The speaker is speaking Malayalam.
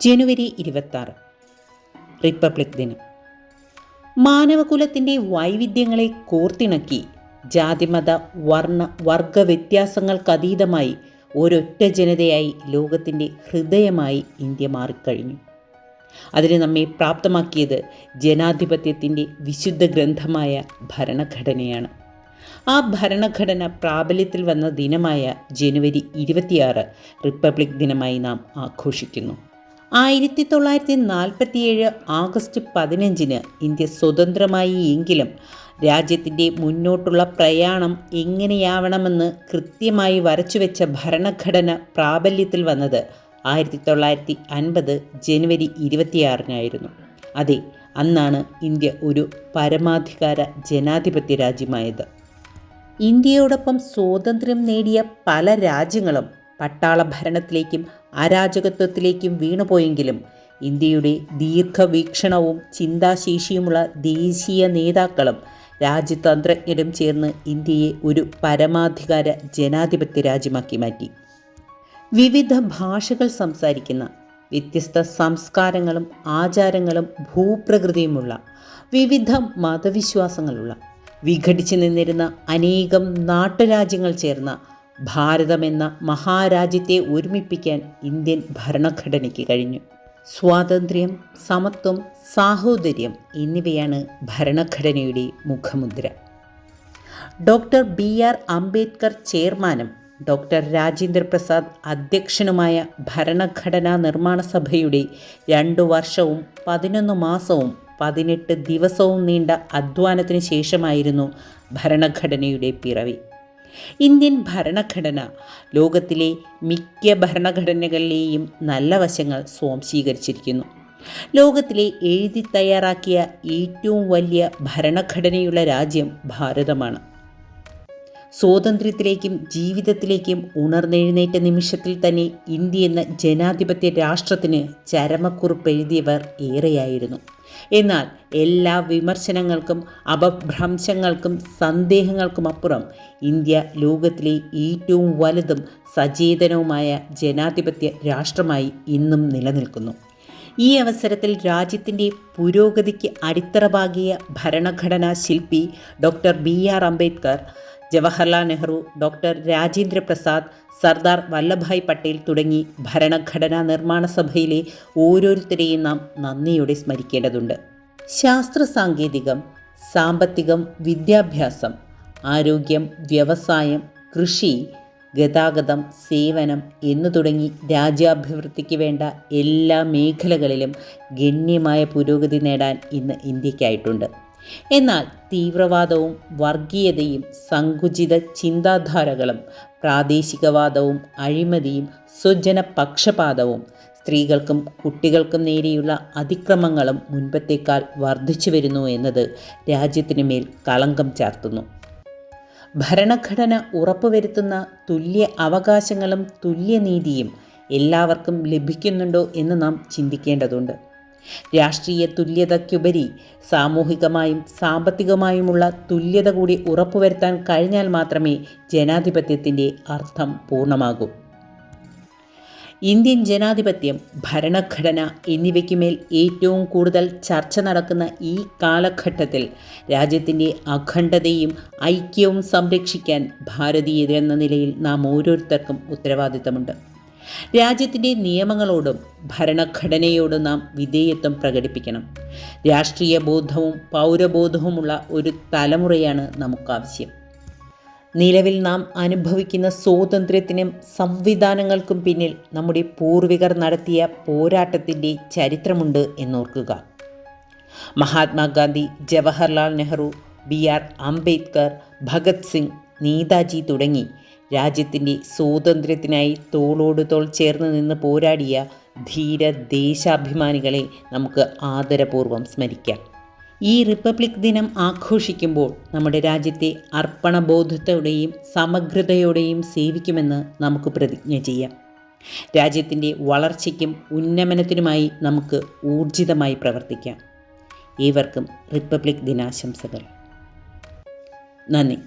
ജനുവരി ഇരുപത്താറ്. റിപ്പബ്ലിക് ദിനം. മാനവകുലത്തിന്റെ വൈവിധ്യങ്ങളെ കോർത്തിണക്കി ജാതിമത വർണ വർഗ വ്യത്യാസങ്ങൾക്കതീതമായി ഒരൊറ്റ ജനതയായി ലോകത്തിന്റെ ഹൃദയമായി ഇന്ത്യ മാറിക്കഴിഞ്ഞു. അതിന് നമ്മെ പ്രാപ്തമാക്കിയത് ജനാധിപത്യത്തിന്റെ വിശുദ്ധ ഗ്രന്ഥമായ ഭരണഘടനയാണ്. ആ ഭരണഘടന പ്രാബല്യത്തിൽ വന്ന ദിനമായ ജനുവരി ഇരുപത്തിയാറ് റിപ്പബ്ലിക് ദിനമായി നാം ആഘോഷിക്കുന്നു. ആയിരത്തി തൊള്ളായിരത്തി നാൽപ്പത്തിയേഴ് ആഗസ്റ്റ് പതിനഞ്ചിന് ഇന്ത്യ സ്വതന്ത്രമായി എങ്കിലും രാജ്യത്തിന്റെ മുന്നോട്ടുള്ള പ്രയാണം എങ്ങനെയാവണമെന്ന് കൃത്യമായി വരച്ചുവെച്ച ഭരണഘടന പ്രാബല്യത്തിൽ വന്നത് ആയിരത്തി തൊള്ളായിരത്തി അൻപത് ജനുവരി ഇരുപത്തിയാറിനായിരുന്നു. അതെ അന്നാണ് ഇന്ത്യ ഒരു പരമാധികാര ജനാധിപത്യ രാജ്യമായത്. ഇന്ത്യയോടൊപ്പം സ്വാതന്ത്ര്യം നേടിയ പല രാജ്യങ്ങളും പട്ടാള ഭരണത്തിലേക്കും അരാജകത്വത്തിലേക്കും വീണുപോയെങ്കിലും ഇന്ത്യയുടെ ദീർഘവീക്ഷണവും ചിന്താശേഷിയുമുള്ള ദേശീയ നേതാക്കളും രാജ്യതന്ത്രജ്ഞരും ചേർന്ന് ഇന്ത്യയെ ഒരു പരമാധികാര ജനാധിപത്യ രാജ്യമാക്കി മാറ്റി. വിവിധ ഭാഷകൾ സംസാരിക്കുന്ന വ്യത്യസ്ത സംസ്കാരങ്ങളും ആചാരങ്ങളും ഭൂപ്രകൃതിയുമുള്ള വിവിധ മതവിശ്വാസങ്ങളുള്ള വിഘടിച്ചു നിന്നിരുന്ന അനേകം നാട്ടുരാജ്യങ്ങൾ ചേർന്ന ഭാരതമെന്ന മഹാരാജ്യത്തെ ഒരുമിപ്പിക്കാൻ ഇന്ത്യൻ ഭരണഘടനയ്ക്ക് കഴിഞ്ഞു. സ്വാതന്ത്ര്യം സമത്വം സാഹോദര്യം എന്നിവയാണ് ഭരണഘടനയുടെ മുഖമുദ്ര. ഡോക്ടർ ബി ആർ അംബേദ്കർ ചെയർമാനും ഡോക്ടർ രാജേന്ദ്ര പ്രസാദ് അധ്യക്ഷനുമായ ഭരണഘടനാ നിർമ്മാണ സഭയുടെ രണ്ടു വർഷവും പതിനൊന്ന് മാസവും പതിനെട്ട് ദിവസവും നീണ്ട അധ്വാനത്തിന് ശേഷമായിരുന്നു ഭരണഘടനയുടെ പിറവി. ഇന്ത്യൻ ഭരണഘടന. ലോകത്തിലെ മിക്ക ഭരണഘടനകളിലെയും നല്ല വശങ്ങൾ സ്വാംശീകരിച്ചിരിക്കുന്നു ലോകത്തിലെ എഴുതി തയ്യാറാക്കിയ ഏറ്റവും വലിയ ഭരണഘടനയുള്ള രാജ്യം ഭാരതമാണ്. സ്വാതന്ത്ര്യത്തിലേക്കും ജീവിതത്തിലേക്കും ഉണർന്നെഴുന്നേറ്റ നിമിഷത്തിൽ തന്നെ ഇന്ത്യ എന്ന ജനാധിപത്യ രാഷ്ട്രത്തിന് ചരമക്കുറിപ്പ് എഴുതിയവർ ഏറെയായിരുന്നു. എന്നാൽ എല്ലാ വിമർശനങ്ങൾക്കും അപഭ്രംശങ്ങൾക്കും സന്ദേഹങ്ങൾക്കും അപ്പുറം ഇന്ത്യ ലോകത്തിലെ ഏറ്റവും വലുതും സചേതനവുമായ ജനാധിപത്യ രാഷ്ട്രമായി ഇന്നും നിലനിൽക്കുന്നു. ഈ അവസരത്തിൽ രാജ്യത്തിന്റെ പുരോഗതിക്ക് അടിത്തറ പാകിയ ഭരണഘടനാ ശില്പി doctor B R Ambedkar Jawaharlal Nehru doctor Rajendra Prasad Sardar Vallabhbhai Patel തുടങ്ങി ഭരണഘടനാ നിർമ്മാണ സഭയിലെ ഓരോരുത്തരെയും നാം നന്ദിയോടെ സ്മരിക്കേണ്ടതുണ്ട്. ശാസ്ത്ര സാങ്കേതികം സാമ്പത്തികം വിദ്യാഭ്യാസം ആരോഗ്യം വ്യവസായം കൃഷി ഗതാഗതം സേവനം എന്നു തുടങ്ങി രാജ്യാഭിവൃദ്ധിക്ക് വേണ്ട എല്ലാ മേഖലകളിലും ഗണ്യമായ പുരോഗതി നേടാൻ ഇന്ന് ഇന്ത്യക്കായിട്ടുണ്ട് എന്നാൽ തീവ്രവാദവും വർഗീയതയും സങ്കുചിത ചിന്താധാരകളും പ്രാദേശികവാദവും അഴിമതിയും സ്വജന പക്ഷപാതവും സ്ത്രീകൾക്കും കുട്ടികൾക്കും നേരെയുള്ള അതിക്രമങ്ങളും മുൻപത്തേക്കാൾ വർദ്ധിച്ചു വരുന്നു എന്നത് രാജ്യത്തിനു മേൽ കളങ്കം ചാർത്തുന്നു. ഭരണഘടന ഉറപ്പുവരുത്തുന്ന തുല്യ അവകാശങ്ങളും തുല്യനീതിയും എല്ലാവർക്കും ലഭിക്കുന്നുണ്ടോ എന്ന് നാം ചിന്തിക്കേണ്ടതുണ്ട്. രാഷ്ട്രീയ തുല്യതയ്ക്കുപരി സാമൂഹികമായും സാമ്പത്തികമായുമുള്ള തുല്യത കൂടി ഉറപ്പുവരുത്താൻ കഴിഞ്ഞാൽ മാത്രമേ ജനാധിപത്യത്തിന്റെ അർത്ഥം പൂർണമാകൂ. ഇന്ത്യൻ ജനാധിപത്യം ഭരണഘടന എന്നിവയ്ക്കുമേൽ ഏറ്റവും കൂടുതൽ ചർച്ച നടക്കുന്ന ഈ കാലഘട്ടത്തിൽ രാജ്യത്തിന്റെ അഖണ്ഡതയും ഐക്യവും സംരക്ഷിക്കാൻ ഭാരതീയരെന്ന നിലയിൽ നാം ഓരോരുത്തർക്കും ഉത്തരവാദിത്തമുണ്ട്. രാജ്യത്തിന്റെ നിയമങ്ങളോടും ഭരണഘടനയോടും നാം വിധേയത്വം പ്രകടിപ്പിക്കണം. രാഷ്ട്രീയ ബോധവും പൗരബോധവുമുള്ള ഒരു തലമുറയാണ് നമുക്കാവശ്യം. നിലവിൽ നാം അനുഭവിക്കുന്ന സ്വാതന്ത്ര്യത്തിനും സംവിധാനങ്ങൾക്കും പിന്നിൽ നമ്മുടെ പൂർവികർ നടത്തിയ പോരാട്ടത്തിന്റെ ചരിത്രമുണ്ട് എന്നോർക്കുക. മഹാത്മാഗാന്ധി ജവഹർലാൽ നെഹ്റു ബി ആർ അംബേദ്കർ ഭഗത് സിംഗ് നേതാജി തുടങ്ങി രാജ്യത്തിന്റെ സ്വാതന്ത്ര്യത്തിനായി തോളോട് തോൾ ചേർന്ന് നിന്ന് പോരാടിയ ധീര ദേശാഭിമാനികളെ നമുക്ക് ആദരപൂർവം സ്മരിക്കാം. ഈ റിപ്പബ്ലിക് ദിനം ആഘോഷിക്കുമ്പോൾ നമ്മുടെ രാജ്യത്തെ അർപ്പണബോധത്തോടെയും സമഗ്രതയോടെയും സേവിക്കുമെന്ന് നമുക്ക് പ്രതിജ്ഞ ചെയ്യാം. രാജ്യത്തിന്റെ വളർച്ചയ്ക്കും ഉന്നമനത്തിനുമായി നമുക്ക് ഊർജിതമായി പ്രവർത്തിക്കാം. ഏവർക്കും റിപ്പബ്ലിക് ദിനാശംസകൾ. നന്ദി.